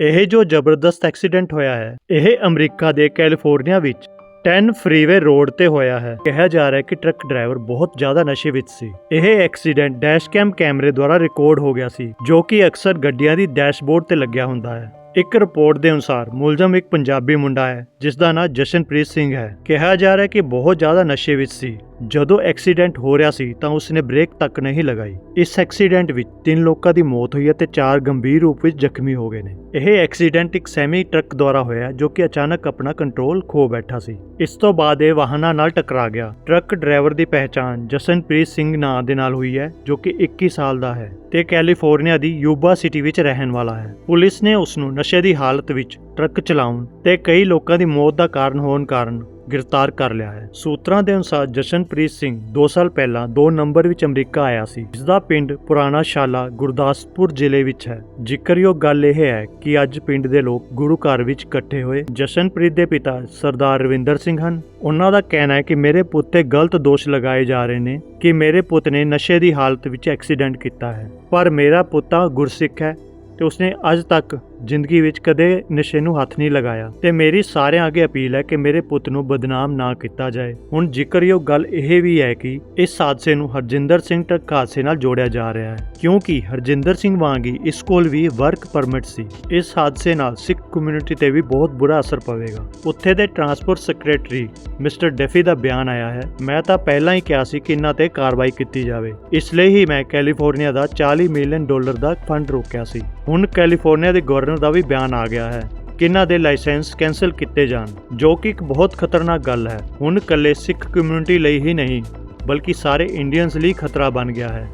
ਇਹ ਜੋ ਜ਼ਬਰਦਸਤ ਐਕਸੀਡੈਂਟ ਹੋਇਆ ਹੈ, ਇਹ ਅਮਰੀਕਾ ਦੇ ਕੈਲੀਫੋਰਨੀਆ ਵਿੱਚ 10 ਫਰੀਵੇ ਰੋਡ ਤੇ ਹੋਇਆ ਹੈ। ਕਿਹਾ ਜਾ ਰਿਹਾ ਹੈ ਕਿ ਟਰੱਕ ਡਰਾਈਵਰ ਬਹੁਤ ਜ਼ਿਆਦਾ ਨਸ਼ੇ ਵਿੱਚ ਸੀ। ਇਹ ਐਕਸੀਡੈਂਟ ਡੈਸ਼ ਕੈਮ ਕੈਮਰੇ ਦੁਆਰਾ ਰਿਕਾਰਡ ਹੋ ਗਿਆ ਸੀ, ਜੋ ਕਿ ਅਕਸਰ ਗੱਡੀਆਂ ਦੀ ਡੈਸ਼ਬੋਰਡ ਤੇ ਲੱਗਿਆ ਹੁੰਦਾ ਹੈ। ਇੱਕ ਰਿਪੋਰਟ ਦੇ ਅਨੁਸਾਰ, ਮੁਲਜ਼ਮ ਇੱਕ ਪੰਜਾਬੀ ਮੁੰਡਾ ਹੈ ਜਿਸ ਦਾ ਨਾਮ ਜਸ਼ਨਪ੍ਰੀਤ ਸਿੰਘ ਹੈ। ਕਿਹਾ ਜਾ ਰਿਹਾ ਹੈ ਕਿ ਬਹੁਤ ਜ਼ਿਆਦਾ ਨਸ਼ੇ ਵਿੱਚ ਸੀ। ਜਦੋਂ ਐਕਸੀਡੈਂਟ ਹੋ ਰਿਹਾ ਸੀ ਤਾਂ ਉਸਨੇ ਬ੍ਰੇਕ ਤੱਕ ਨਹੀਂ ਲਗਾਈ। ਇਸ ਐਕਸੀਡੈਂਟ ਵਿੱਚ ਤਿੰਨ ਲੋਕਾਂ ਦੀ ਮੌਤ ਹੋਈ ਅਤੇ ਚਾਰ ਗੰਭੀਰ ਰੂਪ ਵਿੱਚ ਜ਼ਖਮੀ ਹੋ ਗਏ ਨੇ। ਇਹ ਐਕਸੀਡੈਂਟ ਇੱਕ ਸੈਮੀ ਟਰੱਕ ਦੁਆਰਾ ਹੋਇਆ ਜੋ ਕਿ ਅਚਾਨਕ ਆਪਣਾ ਕੰਟਰੋਲ ਖੋ ਬੈਠਾ ਸੀ। ਇਸ ਤੋਂ ਬਾਅਦ ਇਹ ਵਾਹਨਾਂ ਨਾਲ ਟਕਰਾ ਗਿਆ। ਟਰੱਕ ਡਰਾਈਵਰ ਦੀ ਪਹਿਚਾਣ ਜਸਨਪ੍ਰੀਤ ਸਿੰਘ ਨਾਂ ਦੇ ਨਾਲ ਹੋਈ ਹੈ, ਜੋ ਕਿ 21 ਸਾਲ ਦਾ ਹੈ ਤੇ ਕੈਲੀਫੋਰਨੀਆ ਦੀ ਯੂਬਾ ਸਿਟੀ ਵਿੱਚ ਰਹਿਣ ਵਾਲਾ ਹੈ। ਪੁਲਿਸ ਨੇ ਉਸ ਨੂੰ ਨਸ਼ੇ ਦੀ ਹਾਲਤ ਵਿੱਚ ਟਰੱਕ ਚਲਾਉਣ ਤੇ ਕਈ ਲੋਕਾਂ ਦੀ ਮੌਤ ਦਾ ਕਾਰਨ ਹੋਣ ਕਾਰਨ ਗ੍ਰਿਫਤਾਰ ਕਰ ਲਿਆ ਹੈ। ਸੂਤਰਾਂ ਦੇ ਅਨੁਸਾਰ ਜਸ਼ਨਪ੍ਰੀਤ ਸਿੰਘ 2 ਸਾਲ ਪਹਿਲਾਂ 2 ਨੰਬਰ ਵਿੱਚ ਅਮਰੀਕਾ ਆਇਆ ਸੀ। ਜਿਸ ਦਾ ਪਿੰਡ ਪੁਰਾਣਾ ਸ਼ਾਲਾ ਗੁਰਦਾਸਪੁਰ ਜ਼ਿਲ੍ਹੇ ਵਿੱਚ ਹੈ। ਜ਼ਿਕਰਯੋਗ ਗੱਲ ਇਹ ਹੈ ਕਿ ਅੱਜ ਪਿੰਡ ਦੇ ਲੋਕ ਗੁਰੂ ਘਰ ਵਿੱਚ ਇਕੱਠੇ ਹੋਏ ਜਸ਼ਨਪ੍ਰੀਤ ਦੇ ਪਿਤਾ ਸਰਦਾਰ ਰਵਿੰਦਰ ਸਿੰਘ ਹਨ। ਉਹਨਾਂ ਦਾ ਕਹਿਣਾ ਹੈ ਕਿ ਮੇਰੇ ਪੁੱਤ ਤੇ ਗਲਤ ਦੋਸ਼ ਲਗਾਏ ਜਾ ਰਹੇ ਨੇ ਕਿ ਮੇਰੇ ਪੁੱਤ ਨੇ ਨਸ਼ੇ ਦੀ ਹਾਲਤ ਵਿੱਚ ਐਕਸੀਡੈਂਟ ਕੀਤਾ ਹੈ। ਪਰ ਮੇਰਾ ਪੁੱਤਾ ਗੁਰਸਿੱਖ ਹੈ ਤੇ ਉਸਨੇ ਅੱਜ ਤੱਕ ਜ਼ਿੰਦਗੀ ਵਿੱਚ ਕਦੇ ਨਸ਼ੇ ਨੂੰ ਹੱਥ ਨਹੀਂ ਲਗਾਇਆ। ਤੇ ਮੇਰੀ ਸਾਰਿਆਂ ਅੱਗੇ ਅਪੀਲ ਹੈ ਕਿ ਮੇਰੇ ਪੁੱਤ ਨੂੰ ਬਦਨਾਮ ਨਾ ਕੀਤਾ ਜਾਏ। ਹੁਣ ਜ਼ਿਕਰਯੋਗ ਗੱਲ ਇਹ ਵੀ ਹੈ ਕਿ ਇਸ ਹਾਦਸੇ ਨੂੰ ਹਰਜਿੰਦਰ ਸਿੰਘ ਟਰੱਕ ਹਾਦਸੇ ਨਾਲ ਜੋੜਿਆ ਜਾ ਰਿਹਾ ਹੈ। ਕਿਉਂਕਿ ਹਰਜਿੰਦਰ ਸਿੰਘ ਵਾਂਗੀ ਇਸ ਕੋਲ ਵੀ ਵਰਕ ਪਰਮਿਟ ਸੀ। ਇਸ ਹਾਦਸੇ ਨਾਲ ਸਿੱਖ ਕਮਿਊਨਿਟੀ ਤੇ ਵੀ ਬਹੁਤ ਬੁਰਾ ਅਸਰ ਪਵੇਗਾ। ਉੱਥੇ ਦੇ ਟਰਾਂਸਪੋਰਟ ਸੈਕਟਰੀ ਮਿਸਟਰ ਡੈਫੀ ਦਾ ਬਿਆਨ ਆਇਆ ਹੈ। ਮੈਂ ਤਾਂ ਪਹਿਲਾਂ ਹੀ ਕਿਹਾ ਸੀ ਕਿ ਇਹਨਾਂ ਤੇ ਕਾਰਵਾਈ ਕੀਤੀ ਜਾਵੇ। ਇਸ ਲਈ ਹੀ ਮੈਂ ਕੈਲੀਫੋਰਨੀਆ ਦਾ 40 ਮਿਲੀਅਨ ਡਾਲਰ ਦਾ ਫੰਡ ਰੋਕਿਆ ਸੀ। ਹੁਣ ਕੈਲੀਫੋਰਨੀਆ ਦੇ ਗਵਰਨਰ ਦਾ ਵੀ ਬਿਆਨ ਆ ਗਿਆ ਹੈ ਕਿ ਦੇ ਲਾਇਸੈਂਸ ਕੈਨਸਲ ਕੀਤੇ ਜਾਣ, ਜੋ ਕਿ ਇੱਕ ਬਹੁਤ ਖਤਰਨਾਕ ਗੱਲ ਹੈ। ਹੁਣ ਇਕੱਲੇ ਸਿੱਖ ਕਮਿਊਨਿਟੀ ਲਈ ਹੀ ਨਹੀਂ, ਬਲਕਿ ਸਾਰੇ ਇੰਡੀਅਨਸ ਲਈ ਖਤਰਾ ਬਣ ਗਿਆ ਹੈ।